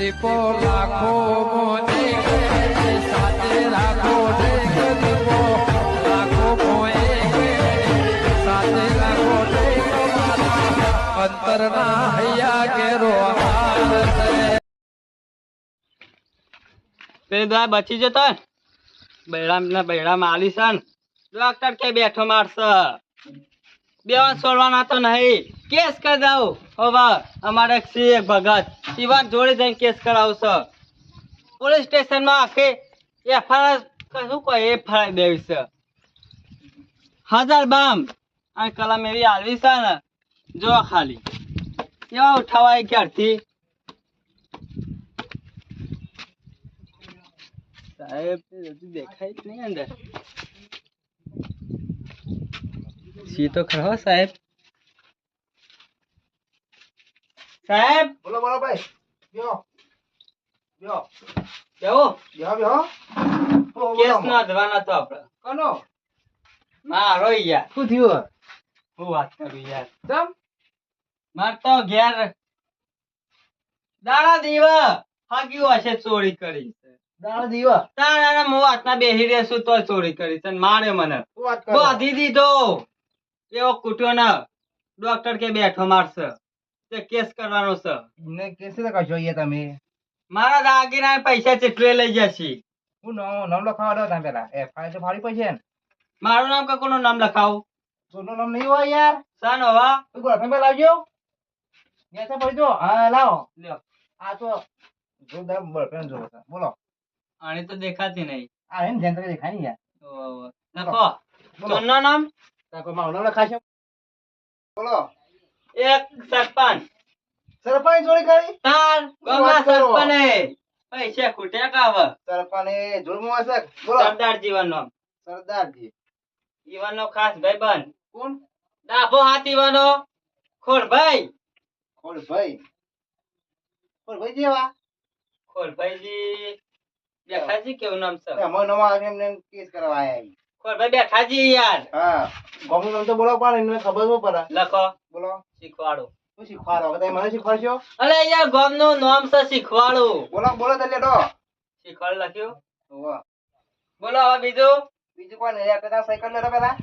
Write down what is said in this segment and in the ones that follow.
દીપો લાખો મોને સાથે રાખો દીપો લાખો મોએ સાથે રાખો અંતરના હૈયા કેરો બચી જતો? બૈરામ ને બૈરામ આલી ડોક્ટર કે બેઠો મારશે? બે વાર છોડવાના તો નહીં. કેસ કરી દઉં હવે અમારે એક સિંહ એક ભગત ઈવાન જોડે જઈને કેસ કરાવશે પોલીસ સ્ટેશનમાં આખી એફઆઈઆર કશું કોઈ એફઆઈઆર દેવી છે હજાર બામ અને કલમ એવી આલવી છે ને જો ખાલી એવા ઉઠાવાય ક્યારથી સાહેબ હજુ દેખાય જ નહીં અંદર સી તો ખરો હો સાહેબ સાહેબ? બોલો બોલો ભાઈ. યો યો કેવો યો યો કેસ નોંધવાનો તો આપણે. કનો? મારો યાર શું થયું હું વાત કરું યાર. તમ માર તો ઘેર દાડા દીવા હાગ્યું હશે ચોરી કરી. છે દાળ દીવા? તારા હું વાતના બેસી રહેશું તો ચોરી કરી છે મારે મને. બાંધી દીધો. એવો કૂટ્યો ને ડોક્ટર કે બેઠો મારશે. તે કેસ કરવાનો છે? ને કેસે લખા જોઈએ તમે? મારા દાગીના પૈસા ચેટલે લઈ જશે હું નામ નામ લખાવા તમે પેલા. એ તો ફાડી પડી ને. મારું નામ કકોનું નામ લખાવું? સોનું નામ નહીં હોય યાર. સાનો હવા તું બોલો તમે લાવજો. નેચા પડી જો હા લાવો. લ્યો. આ તો જોરદાર બળપેન જો બોલો. આની તો દેખાતી નહીં. આ જેન દેખાય ને યાર. લખો. નામ? તાકો મારું નામ લખાશે? બોલો. એક સરપંચ. સરપંચ ચોરી કરી? તાર કરો. સરપંચે. પૈસા ખૂટ્યા કાવ સરપંચ એ જોરમાં હશે? બોલો. સરદાર જીવનનો. સરદારજી. ઈવાનો ખાસ ભાઈબંધ. કોણ? ડાભો હાથ ઈવાનો. ખોરભાઈ. ખોડભાઈ ખોડભાઈ જેવા ખોરભાઈજી. દેખાજી કેવું નામ છે? અમારો નવા એમને કેસ કરવા આયા ખોરભાઈ બેઠાજી યાર. હા ગોમનું નામ તો બોલો પણ એમને ખબર ન પડે. લખો. બોલો. શીખવાડો. શું શીખવાડો? હવે તમે મને શીખવાડશો? અલે યાર ગામનું નામ છે શીખવાડું. બોલો બોલો તો શીખવાડ લખ્યું? હોવે. બોલો હવે બીજું? બીજું કોણ સાયકલ લેતો પેલા.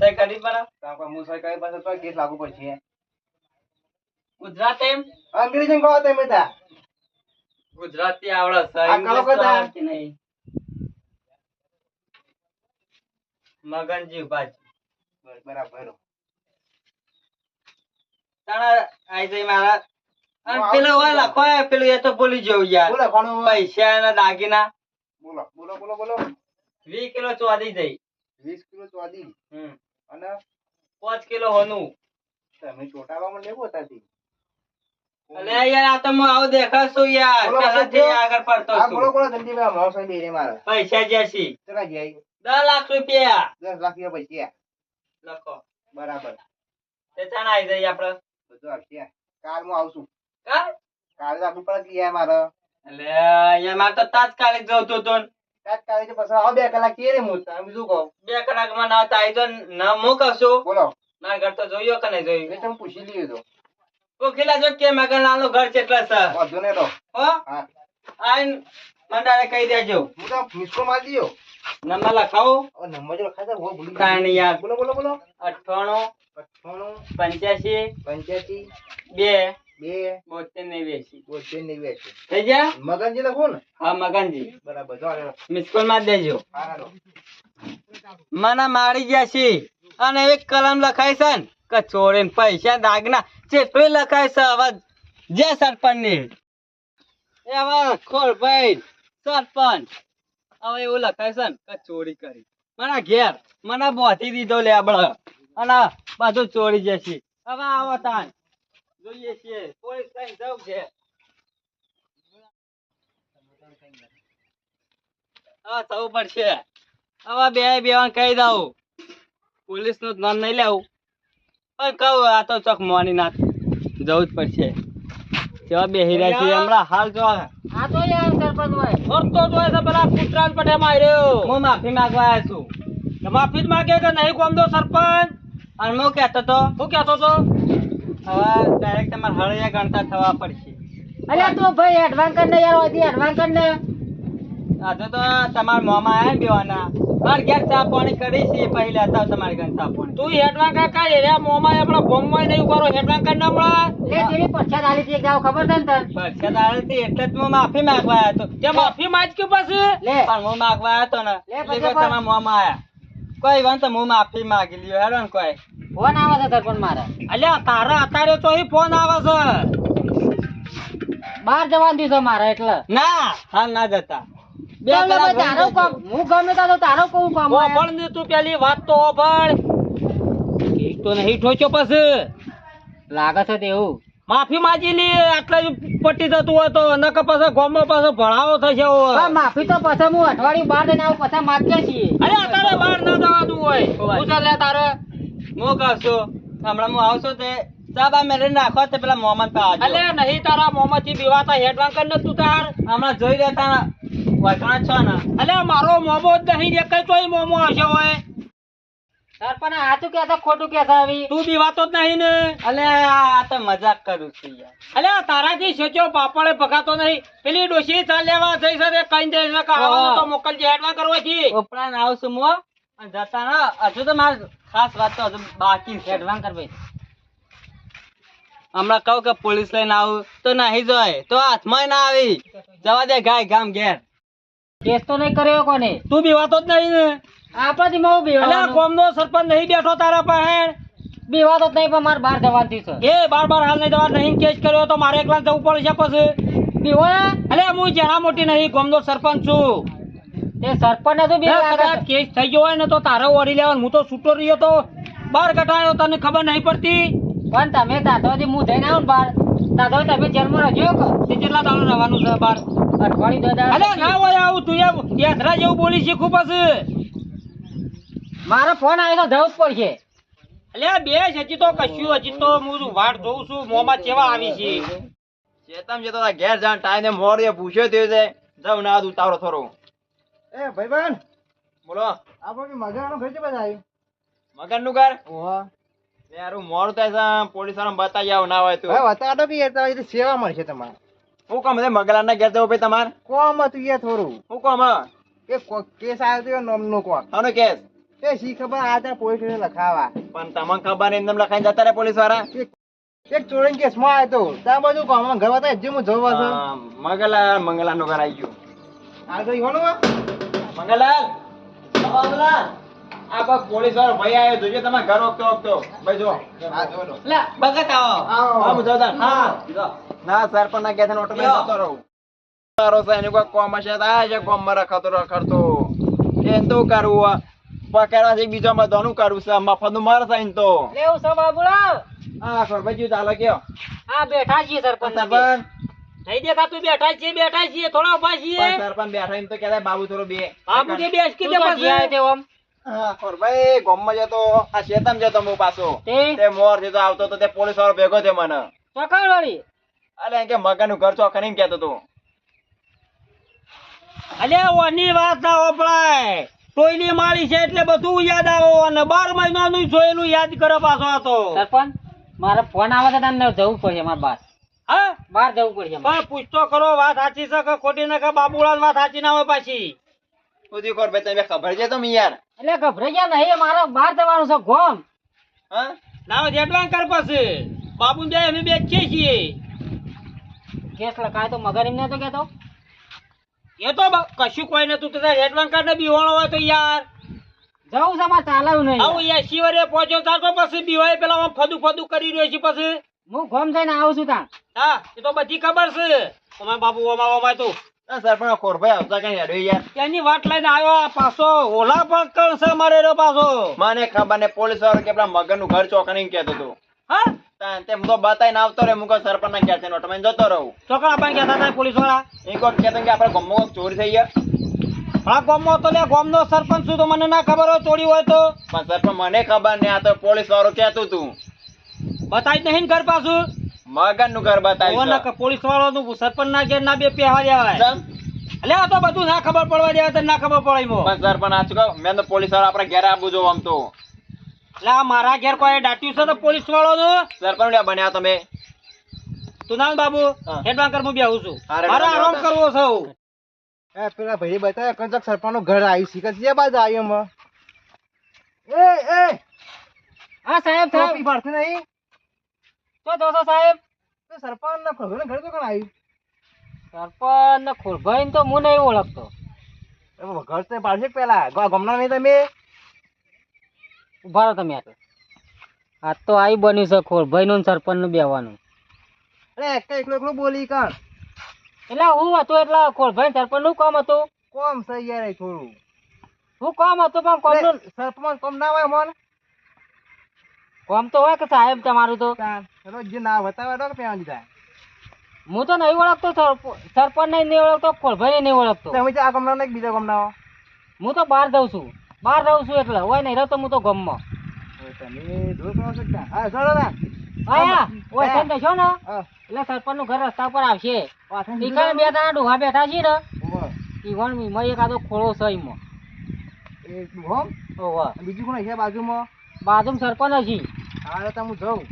તાર કોઈ હું સાયકલ પાસે તો કેસ લાગુ પડશે. ગુજરાત એમ? અંગ્રેજી કહો તમે તા ગુજરાતી આવડે છે આ ઇંગ્લિશ કદા? નહીં? મગનજી બાજી બરાબર. તાણા આઈ જઈ મારા. અને પેલો હોય લખો પેલું એ તો ભૂલી જવું યાર. પૈસા ના દાગીના. બોલો બોલો બોલો બોલો. વીસ કિલો ચોદી જઈ. વીસ કિલો ચોદી? હમ. અને? પાંચ કિલો હોનું. તમે ચોટાવા મને પોતાથી અલે યાર આ તો હું આવું દેખાશું યાર. આગળ પડતો હા બોલો છું બોલો જલ્દી ભાઈ હમણાં બેરે મારે. પૈસા જ્યાંશી ચલા જાય દસ લાખ રૂપિયા. દસ લાખ રૂપિયા પૈસા લખો. બરાબર. તે ચાણ આઈ જઈએ આપડે. બધું આવશે કાલ હું આવશું. કાલે? આગળ પડે યાર મારે. એટલે યાર મારે તો તાત્કાલિક જવું તું તું. તાત્કાલિક તો પછી આવો બે કલાક કે રે હું તમે શું કહો? બે કલાકમાં ના તો આવી જાય ન હું કશું બોલો. મારા ઘર તો જોયો કે નહીં જોયું? તમે પૂછી લીધું તો. કોકીલા જો કે મગનલાલનું ઘર કેટલા છે. વાંધો નહીં તો. હો? આઈન મંડારે કહી દેજો. હું તો મિસકો મારી દીયો. નંબર લખાવો નંબર જો લખાતા હો ભૂલી કાંઈ બોલો બોલો બોલો. અઠ્ઠાણું અઠ્ઠાણું પંચ્યાસી પંચ્યાસી બે બે બોતેર નેવ્યાસી બોતેર નેવ્યાસી થઈ ગયા? મગનજી લખો ને. હા મગનજી. બરાબર જો હાલો. માં દેજો. મને મારી ગયા છે. અને એક કલમ લખાય છે ને પૈસા દાગના લખાય છે હવે જે સરપંચની એ હવે ખોલ ભાઈ સરપંચ. હવે એવું લખાય છે ને કે ચોરી કરી. મને ઘેર મને બોથી દીધો લેબડ અને બધું ચોરી જશે. હવે આવો તાન. જોઈએ છીએ. પોલીસ કઈ જવું છે? પડશે. હવે બે બે કહી દઉં. પોલીસનું નામ નહીં લેવું. પણ કહું, આ તો ચોક મોની નાથ. જવું જ પડશે. કેવા બેહી રહ્યા છે હમણાં. હાલ જો આ તો યાર સરપંચ ભાઈ ફરતો તો છે પેલા કૂતરા પટે માર્યો. હું માફી માંગવા આવ્યો છું. તો માફી જ માંગે કે નહીં કોમ દો સરપંચ? અને હું કહેતો તો હું કહેતો તો? હવે ડાયરેક્ટ તમારે હળિયા ગણતા થવા પડશે. અલ્યા તું ભાઈ એડવાન્સ કર ને યાર ઓધી એડવાન્સ કર ને. આજે તો તમારા મોમાં આયા બેવાના માર ઘેર ચા પાણી કરી છે પછી લેતા તમારી ઘર ચા પાણી. તું હેડવાન કર કાય રે મોમાં આપણા બોમ્બમાં નહીં ઉભારો હેડવાન કર ને હમણાં એ તેરી પછાત આલી હતી એક ખબર છે ને તને? આલી આવેલી એટલે જ હું માફી માંગવા આવ્યો તો. તે માફી માંગ કે પછી? લે. પણ હું માંગવા આવ્યો હતો ને લે એટલે પછી તમારા મોમાં આયા. કોઈ વાંધો હું માફી માંગી લ્યો હેડો ને કોઈ. ફોન આવે છે સરપંચ મારે. અલ્યા તારા અત્યારે તો ફોન આવે છે. બહાર જવાનું દીધો મારે એટલે. ના હાલ ના જતા. બે કલાક તારો કામ. હું ગમે તો તારો કહું કામ ઓભળ ને તું પેલી વાત તો ઓભળ એક તો નહીં ઠોચ્યો પછી. લાગે છે તેવું. માફી માંગી લી આટલા જ પટ્ટી હોય તો. નકર પછી ગોમમાં પાછો ભણાવો થશે માફી તો પછી હું અઠવાડિયું બહાર જઈને આવું પછી માગ્યા છીએ. અરે અત્યારે બહાર ના જવાતું હોય. ચાલે તારે? હું કહું હમણાં હું આવશો તે. ચા બા મેળવીને રાખો તે પેલા મોહમ્મદ પા અલે નહીં તારા મોહમ્મદથી બીવાતા હેડવાન કર ને તું તાર. હમણાં જોઈ રહેતા વળખાણ છો ને? અલે મારો મોમો જ નહીં એક તોય મોમો હશે હોય સરપંચ સાચું કે ખોટું કે તું બીવાતો જ નહીં ને. અલે આ તો મજાક કરું છું યાર. અલે તારાથી પાપડે પકાતો નહીં પેલી ડોશી ચાલ લેવા જઈ છે કઈ તો મોકલજે હેડવાન કરવાથી ઉપરાંત આવશું મો જતા ના હજુ તો મારે ખાસ વાત તો હજુ બાકી છે. હેડવાન કર ભાઈ. હમણાં કહું કે પોલીસ લઈને આવું તો નહીં જોય તો હાથમાં ના આવી. જવા દે ગાય ગામ ઘેર. કેસ તો નહીં કર્યો કોને? તું બીવાતો જ નહીં ને. આપણાથી માં બીવા કોમનો સરપંચ નહીં બેઠો તારા પાસે? બીવાતો જ નહીં પણ મારે બહાર જવાથી છે. એ બાર બાર હાલ નહીં જવા નહીં કેસ કર્યો તો મારે એકલા જવું પડશે પછી. બીવા અલે હું જણા મોટી નહીં કોમનો સરપંચ છું. તે સરપંચ ને તો કદાચ કેસ થઈ ગયો હોય ને તો તારે ઓરી લેવાનું. હું તો છૂટો રહ્યો તો. બાર કટાયો તને ખબર નહીં પડતી? પણ તમે દાદોથી હું જઈને આવું બાર. દાદો તમે જેલમાં રજો કે તે કેટલા દાડો રહેવાનું છે બાર? અઠવાડિયું દાદા અરે ના હોય આવું તું એમ. યાત્રા જેવું બોલી છે ખૂબ જ મારો ફોન આવ્યો તો જવું જ પડશે. અલે બે હજી તો કશું હજી તો હું વાટ જોઉં છું મોમાં કેવા આવી છે? ચેતમ જતો ઘેર જાણ ટાઈને મોર એ પૂછ્યો તે છે. જવ ના તું તારો થોરો. એ ભાઈબંધ બોલો. આપણે મજાનો ઘર છે બધા મગનનું ઘર? ઓહો. યારું મોડું થાય પોલીસવાળા બતાવી આવ ના હોય તો. ભાઈ કે યાર તમારી સેવા મળશે તમારે. હું કામ છે ના ઘેર જવું ભાઈ તમારે? કોમ હતું યાર થોડું. હું કામ કે કેસ આવ્યો તો નોમનો કોક આનો કેસ? એ શી ખબર આ ત્યાં પોલીસ સ્ટેશન લખાવા. પણ તમને ખબર એમને લખાઈને જતા રહે પોલીસવાળા એક ચોરી કેસમાં આવ્યો ત્યાં બધું કોમ ઘર હતા જે હું જોવા છું. મંગલા મંગલા નું ઘર આવી ગયું. આ તો ઈવાનું? મંગલાલ? મંગલાલ આ બસ પોલીસ વાળો ભાઈ આવ્યો જોજો તમે ઘર ઓકતો ઓકતો ભાઈ જો લે. બગત આવો. હા હું જતા હા. ના સરપંચ ના ઘેર ઓટો મેં જતો રહું? તારો છે એની કોમ છે તો આ છે કોમમાં રખતો રખડતો. એમ તો કરવું પકડવા છે બીજો માં દોનું કરવું છે મફતનું મારે સાઈન તો. લેવું છે બાબુડા. હા ખોરભાઈ ચાલો કયો. હા બેઠા છીએ સરપંચ સરપંચ. નહીં દેખાતું બેઠા છીએ બેઠા છીએ થોડા ઊભા છીએ. પણ સરપંચ બેઠા એમ તો કહેતા બાબુ થોડો બે. બાબુ કે બેસ કે પછી હા. ખોરભાઈ જતો આ શેતામ જતો હું પાછો. તે? તે મોર જતો આવતો તો તે પોલીસ વાળો ભેગો થયો મને. વાળી અલે કે ઘર ચોખા કેતો તું અલ્યા ઓની વાત ના ઓપડાય ટોયલી માળી છે એટલે બધું યાદ આવો અને બાર મહિનાનું જોયેલું યાદ કરો પાછો હતો તો. સરપંચ મારે ફોન આવે તો તમને જવું પડશે મારે બાર. હા? બાર જવું પડશે. પણ પૂછતો કરો વાત સાચી છે કે ખોટી ને કે બાબુલાલ વાત સાચી ના હોય પાછી? સુધી ખોરભાઈ તમે ખબર છે તમે યાર એટલે ગભરાઈ ગયા નહીં મારો બહાર જવાનું છે ગોમ. હા? ના જેટલા કર પછી. બાબુ જાય અમે બે જ છીએ કેસ લખાય તો મગર એમને તો કેતો. એ તો કશું કોઈ નતું તો હેડવાન કર ને બીવાણો હોય તો યાર. જવું છે મારે ચાલાવું નહીં. આવું યાર શિવરે પહોંચ્યો તાર તો પછી બીવાય પેલા ફદુ ફદુ કરી રહ્યો છે પછી. હું ગોમ જઈને આવું છું ત્યાં. હા એ તો બધી ખબર છે. અમાર બાબુ ઓમા ઓમા તું. સરપંચ ખોરભાઈ આવતા કઈ હેડો યાર. એની વાટ લઈને આવ્યો પાછો ઓલા પણ કણ મારે રે પાછો. મને ખબર ને પોલીસ વાળો કે આપણા મગનનું ઘર ચોખા કેતો તું હા? તેમ તો બતાઈને આવતો રે મુકો સરપંચ ના ઘેર છે નોટમાં જતો રહું. છોકરા પણ કહેતા હતા પોલીસવાળા એક કહેતો કે આપણે ગામમાં ચોરી થઈ ગયા. હા ગામમાં તો લે ગામનો સરપંચ છું તો મને ના ખબર હોય ચોરી હોય તો. પણ સરપંચ મને ખબર ને આ તો પોલીસ વાળો કહેતું તું. બતાવી નહીં ઘર પાછું. મગનનું ઘર ઓના કે પોલીસ વાળો નું સરપંચ ના ઘેર ના બે પહેવા દેવાય. એટલે આ તો બધું ના ખબર પડવા દેવા તો ના ખબર પડે મો પણ સરપંચ આ કહું? મેં તો પોલીસવાળા આપણે ઘેર આપવું જો આમ તો. એટલે આ મારા ઘેર કોઈ ડાટ્યું છે તો પોલીસ વાળો નું સરપંચ લ્યા બન્યા તમે. તું ના બાબુ. હેડવાન કર હું બેહું છું. હારે આરામ કરવો છે હું. એ પેલા ભાઈ બતાવે કંચક સરપંચનું ઘર આવ્યું શીખર છે બાજુ આવ્યું એ એ. હા સાહેબ સાહેબ. પડશે નહીં? શું દોસ્તો સાહેબ? તો સરપંચ ના ખોરભાઈ ઘરે તો કોણ આવ્યું? સરપંચ ના ખોરભાઈ તો હું નહીં ઓળખતો. ઘર તો પાડશે પેલા ગમના નહીં તમે? ઊભા રહો તમે આ આ તો આઈ બન્યું છે ખોરભાઈ નું સરપંચનું બેવાનું અરે એક એકલો એકલો બોલી કાણ? એટલે હું હતું એટલે ખોરભાઈ સરપંચનું કામ હતું. કોમ છે યાર થોડું. હું કામ હતું પણ કોમ સરપંચ કોમ ના હોય મોન કામ તો હોય કે સાહેબ તમારું તો? જે ના બતાવે તો પેલા દીધા હું તો નહીં ઓળખતો સરપ- સરપંચ નહીં ઓળખતો ખોરભાઈ ને નહીં ઓળખતો. તમે આ ગમના નહીં બીજા ગમના હું તો બહાર જઉં છું. બહાર રહું છું એટલે હોય નહીં રહતો હું તો ગમમાં. તમે શકતા હા ચાલો ને આયા ઓય તમે છો ને? એટલે સરપંચનું ઘર રસ્તા પર આવશે. પાછળ બે ત્રણ ડોહા બેઠા છીએ ને. મીમાં એક આદો ખોળો છે ઈમાં ઓહો બીજું કોણ છે બાજુમાં? બાજુમાં સરપંચ હજી હા તો હું જાઉં.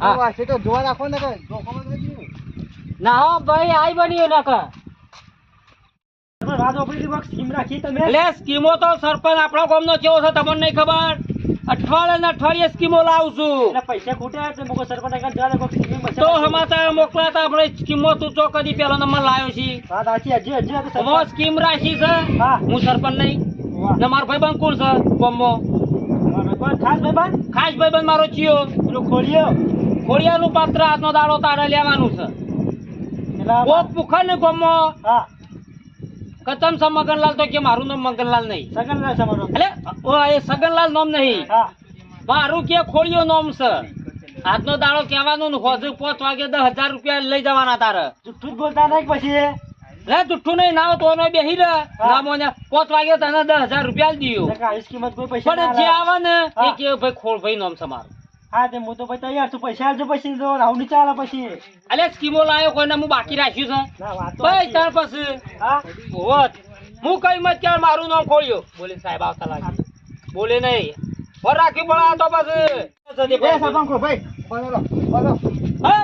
હા. છે તો જોવા રાખો ને કે ના હો ભાઈ આઈ બન્યું નકર. એટલે સ્કીમો તો સરપંચ આપણા ગામનો કેવો છે તમને નહીં ખબર? અઠવાડિયે ને અઠવાડિયે સ્કીમો લાવું છું. પૈસા ખૂટ્યા છે સરપંચ તો સમાચાર મોકલાતા આપણે સ્કીમો તું ચો કદી પેલો નંબર લાવ્યો છે. હજી સ્કીમ રાખી છે. હા. હું સરપંચ નહીં. ને મારો ભાઈબંધ કોણ છે? ગામમાં સરપંચ ખાસ ભાઈબંધ? ખાસ ભાઈબંધ મારો ચિયો. ખોલ્યો ખોડિયાનું પાત્ર આજનો દાડો તારે લેવાનું છે. કોક પુખર ને ગમો. હા. કતમ સા મગનલાલ તો કે મારું નામ મગનલાલ નહીં. સગનલાલ છે મારું એટલે ઓ એ સગનલાલ નામ નહીં. હા. મારું કે ખોડિયો નામ છે. આજનો દાડો કહેવાનું ને હોજુ પાંચ વાગે દસ હજાર રૂપિયા લઈ જવાના તારે. જુઠ્ઠું બોલતા નહીં પછી? લે જુઠ્ઠું નહીં નાવ તો નો બેહી લે નામો ને પોત વાગે તને દસ હજાર રૂપિયા દીયો. કિંમત કોઈ પૈસા પણ જે આવે ને એ કે ભાઈ ખોળ ભાઈ નામ છે મારું. હા તે હું તો ભાઈ તૈયાર છું. પૈસા આપજો પછી તો ની ચાલે પછી. અલે સ્કીમો લાયો કોઈને હું બાકી રાખ્યું છે. ભાઈ તાર પછી. હા? હોત. હું કઈ મત કે મારું નામ ખોળ્યો? બોલે સાહેબ આવતા લાગે. બોલે નહીં. ઓર રાખી પડે આ તો પછી ભાઈ. હા?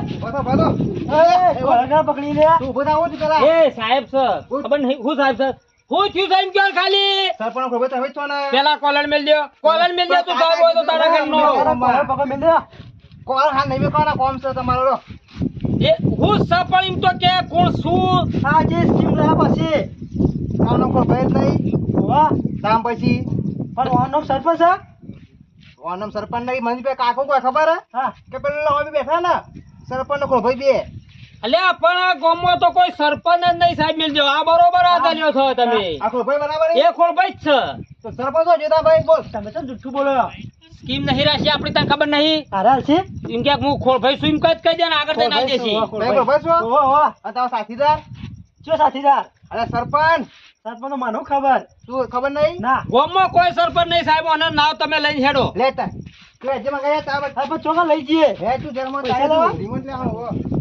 સાહેબ છે ખબર નહીં હું સાહેબ છે હું થયું સાહેબ ક્યાં ખાલી? સરપંચ ખો ભાઈ તમે છો ને. પેલા કોલર મેલ દ્યો. કોલર મેલ દ્યો તું સાહેબ હોય તો તારા ઘરનો. પકડ મેલ દે કોલ હા નહીં કોના કોમ છે તમારો એ હું એમ તો કે કોણ શું? આ જે સ્કીમ રહ્યા પછી. આનો કોઈ ભય નહીં. વાહ દામ પછી. પણ ઓનો સરપંચ છે? ઓનો સરપંચ નહીં મને કાકો કોઈ ખબર હે? હા. કે પેલો હવે બેઠા ને? સરપંચ નો કોઈ ભાઈ બે. અલ્યા પણ આ ગામમાં તો કોઈ સરપંચ જ નહીં સાહેબ મિલજો. આ બરોબર આ ચાલ્યો છો તમે. આ કોઈ ભાઈ બરાબર એ ખોળ ભાઈ જ છે. તો સરપંચ હો જોતા ભાઈ બોલ. તમે તો જુઠ્ઠું બોલો. સ્કીમ નહીં રાશી આપણી તને ખબર નહીં? હારાલ છે? એમ કે હું ખોળ ભાઈ શું કઈ કહી દે ને આગળ જઈને આવી દેશી. ભાઈ કોઈ ભાઈ. છો ઓહો ઓહો. આ તારો સાથીદાર? શું સાથીદાર? અરે સરપંચ! સરપંચ મને ખબર. શું ખબર નહીં? ના. ગામમાં કોઈ સરપંચ નહીં સાહેબ અને નાવ તમે લઈને હેડો. લેતા તું આજે માં ગયા તા સરપંચ ચોકા લઈ જઈએ. હે તું જન્મ તારે રિમોટ લેવાનો